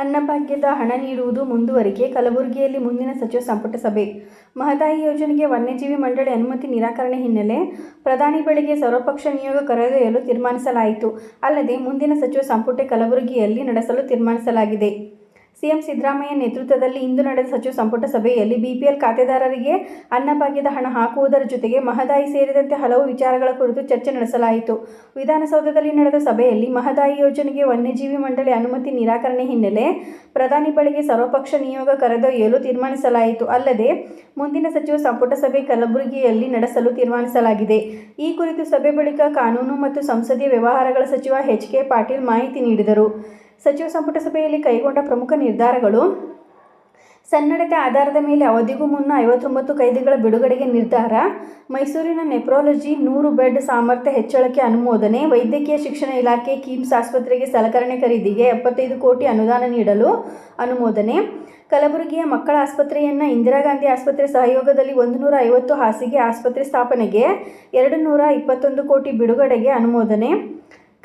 ಅನ್ನಭಾಗ್ಯದ ಹಣ ನೀಡುವುದು ಮುಂದುವರಿಕೆ. ಕಲಬುರಗಿಯಲ್ಲಿ ಮುಂದಿನ ಸಚಿವ ಸಂಪುಟ ಸಭೆ. ಮಹದಾಯಿ ಯೋಜನೆಗೆ ವನ್ಯಜೀವಿ ಮಂಡಳಿ ಅನುಮತಿ ನಿರಾಕರಣೆ ಹಿನ್ನೆಲೆ ಪ್ರಧಾನಿ ಬಳಿಗೆ ಸರ್ವಪಕ್ಷ ನಿಯೋಗ ಕರೆದೊಯ್ಯಲು ತೀರ್ಮಾನಿಸಲಾಯಿತು. ಅಲ್ಲದೆ ಮುಂದಿನ ಸಚಿವ ಸಂಪುಟ ಕಲಬುರಗಿಯಲ್ಲಿ ನಡೆಸಲು ತೀರ್ಮಾನಿಸಲಾಗಿದೆ. ಸಿಎಂ ಸಿದ್ದರಾಮಯ್ಯ ನೇತೃತ್ವದಲ್ಲಿ ಇಂದು ನಡೆದ ಸಚಿವ ಸಂಪುಟ ಸಭೆಯಲ್ಲಿ ಬಿಪಿಎಲ್ ಖಾತೆದಾರರಿಗೆ ಅನ್ನಭಾಗ್ಯದ ಹಣ ಹಾಕುವುದರ ಜೊತೆಗೆ ಮಹದಾಯಿ ಸೇರಿದಂತೆ ಹಲವು ವಿಚಾರಗಳ ಕುರಿತು ಚರ್ಚೆ ನಡೆಸಲಾಯಿತು. ವಿಧಾನಸೌಧದಲ್ಲಿ ನಡೆದ ಸಭೆಯಲ್ಲಿ ಮಹದಾಯಿ ಯೋಜನೆಗೆ ವನ್ಯಜೀವಿ ಮಂಡಳಿ ಅನುಮತಿ ನಿರಾಕರಣೆ ಹಿನ್ನೆಲೆ ಪ್ರಧಾನಿ ಬಳಿಗೆ ಸರ್ವಪಕ್ಷ ನಿಯೋಗ ಕರೆದೊಯ್ಯಲು ತೀರ್ಮಾನಿಸಲಾಯಿತು. ಅಲ್ಲದೆ, ಮುಂದಿನ ಸಚಿವ ಸಂಪುಟ ಸಭೆ ಕಲಬುರಗಿಯಲ್ಲಿ ನಡೆಸಲು ತೀರ್ಮಾನಿಸಲಾಗಿದೆ. ಈ ಕುರಿತು ಸಭೆ ಬಳಿಕ ಕಾನೂನು ಮತ್ತು ಸಂಸದೀಯ ವ್ಯವಹಾರಗಳ ಸಚಿವ ಎಚ್ ಕೆ ಪಾಟೀಲ್ ಮಾಹಿತಿ ನೀಡಿದರು. ಸಚಿವ ಸಂಪುಟ ಸಭೆಯಲ್ಲಿ ಕೈಗೊಂಡ ಪ್ರಮುಖ ನಿರ್ಧಾರಗಳು. ಸನ್ನಡತೆ ಆಧಾರದ ಮೇಲೆ ಅವಧಿಗೂ ಮುನ್ನ ಐವತ್ತೊಂಬತ್ತು ಕೈದಿಗಳ ಬಿಡುಗಡೆಗೆ ನಿರ್ಧಾರ. ಮೈಸೂರಿನ ನೆಫ್ರಾಲಜಿ ನೂರು ಬೆಡ್ ಸಾಮರ್ಥ್ಯ ಹೆಚ್ಚಳಕ್ಕೆ ಅನುಮೋದನೆ. ವೈದ್ಯಕೀಯ ಶಿಕ್ಷಣ ಇಲಾಖೆ ಕಿಮ್ಸ್ ಆಸ್ಪತ್ರೆಗೆ ಸಲಕರಣೆ ಖರೀದಿಗೆ ಎಪ್ಪತ್ತೈದು ಕೋಟಿ ಅನುದಾನ ನೀಡಲು ಅನುಮೋದನೆ. ಕಲಬುರಗಿಯ ಮಕ್ಕಳ ಆಸ್ಪತ್ರೆಯನ್ನು ಇಂದಿರಾ ಗಾಂಧಿ ಆಸ್ಪತ್ರೆ ಸಹಯೋಗದಲ್ಲಿ ಒಂದು ನೂರ ಐವತ್ತು ಹಾಸಿಗೆ ಆಸ್ಪತ್ರೆ ಸ್ಥಾಪನೆಗೆ ಎರಡು ನೂರ ಇಪ್ಪತ್ತೊಂದು ಕೋಟಿ ಬಿಡುಗಡೆಗೆ ಅನುಮೋದನೆ.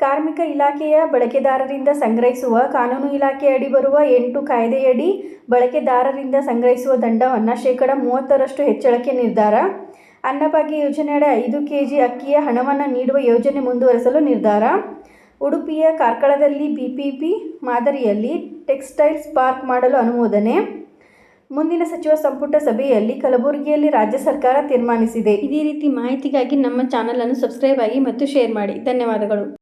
ಕಾರ್ಮಿಕ ಇಲಾಖೆಯ ಬಳಕೆದಾರರಿಂದ ಸಂಗ್ರಹಿಸುವ ಕಾನೂನು ಇಲಾಖೆಯಡಿ ಬರುವ ಎಂಟು ಕಾಯ್ದೆಯಡಿ ಬಳಕೆದಾರರಿಂದ ಸಂಗ್ರಹಿಸುವ ದಂಡವನ್ನು ಶೇಕಡ ಮೂವತ್ತರಷ್ಟು ಹೆಚ್ಚಳಕ್ಕೆ ನಿರ್ಧಾರ. ಅನ್ನಭಾಗ್ಯ ಯೋಜನೆಯಡಿ ಐದು ಕೆಜಿ ಅಕ್ಕಿಯ ಹಣವನ್ನು ನೀಡುವ ಯೋಜನೆ ಮುಂದುವರೆಸಲು ನಿರ್ಧಾರ. ಉಡುಪಿಯ ಕಾರ್ಕಳದಲ್ಲಿ ಬಿಪಿಪಿ ಮಾದರಿಯಲ್ಲಿ ಟೆಕ್ಸ್ಟೈಲ್ಸ್ ಪಾರ್ಕ್ ಮಾಡಲು ಅನುಮೋದನೆ. ಮುಂದಿನ ಸಚಿವ ಸಂಪುಟ ಸಭೆಯಲ್ಲಿ ಕಲಬುರಗಿಯಲ್ಲಿ ರಾಜ್ಯ ಸರ್ಕಾರ ತೀರ್ಮಾನಿಸಿದೆ. ಇದೇ ರೀತಿ ಮಾಹಿತಿಗಾಗಿ ನಮ್ಮ ಚಾನಲನ್ನು ಸಬ್ಸ್ಕ್ರೈಬ್ ಆಗಿ ಮತ್ತು ಶೇರ್ ಮಾಡಿ. ಧನ್ಯವಾದಗಳು.